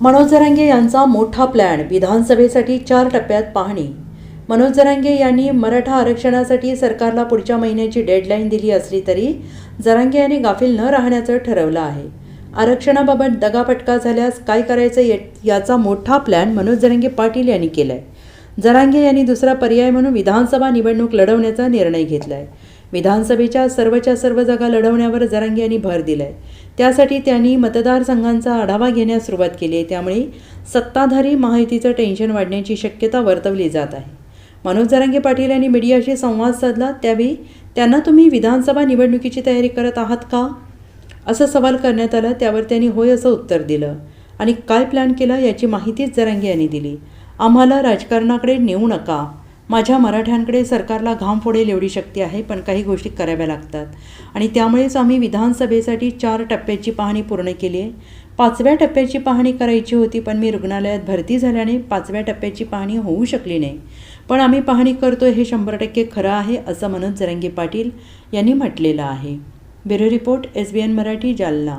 मनोज जरांगे यांचा मोठा प्लॅन विधानसभेसाठी चार टप्प्यात पाहणी. मनोज जरांगे यांनी मराठा आरक्षणासाठी सरकारला पुढच्या महिन्याची डेडलाईन दिली असली तरी जरांगे यांनी गाफील न राहण्याचं ठरवलं आहे. आरक्षणाबाबत दगापटका झाल्यास काय करायचं ये- याचा मोठा प्लॅन मनोज जरांगे पाटील यांनी केला आहे जरांगे यांनी दुसरा पर्याय म्हणून विधानसभा निवडणूक लढवण्याचा निर्णय घेतला आहे विधानसभेच्या सर्वच्या सर्व जागा लढवण्यावर जरांगे यांनी भर दिलाय. त्यासाठी त्यांनी मतदारसंघांचा आढावा घेण्यास सुरुवात केली आहे. त्यामुळे सत्ताधारी महायुतीचं टेन्शन वाढण्याची शक्यता वर्तवली जात आहे. मनोज जरांगे पाटील यांनी मीडियाशी संवाद साधला. त्यावेळी त्यांना तुम्ही विधानसभा निवडणुकीची तयारी करत आहात का? असं सवाल करण्यात आला. त्यावर त्यांनी होय असं उत्तर दिलं. आणि काय प्लॅन केला? याची माहितीच जरांगे यांनी दिली. आम्हाला राजकारणाकडे नेऊ नका. माझ्या मराठ्यांकडे सरकारला घाम फोडेल एवढी शक्ती आहे पण काही गोष्टी कराव्या लागतात. आणि त्यामुळेच आम्ही विधानसभेसाठी चार टप्प्याची पाहणी पूर्ण केली आहे. पाचव्या टप्प्याची पाहणी करायची होती पण मी रुग्णालयात भरती झाल्याने पाचव्या टप्प्याची पाहणी होऊ शकली नाही. पण आम्ही पाहणी करतो हे शंभर टक्के खरं आहे असं मनोज जरंगे पाटील यांनी म्हटलेलं आहे. Bureau report S B N Marathi Jalna.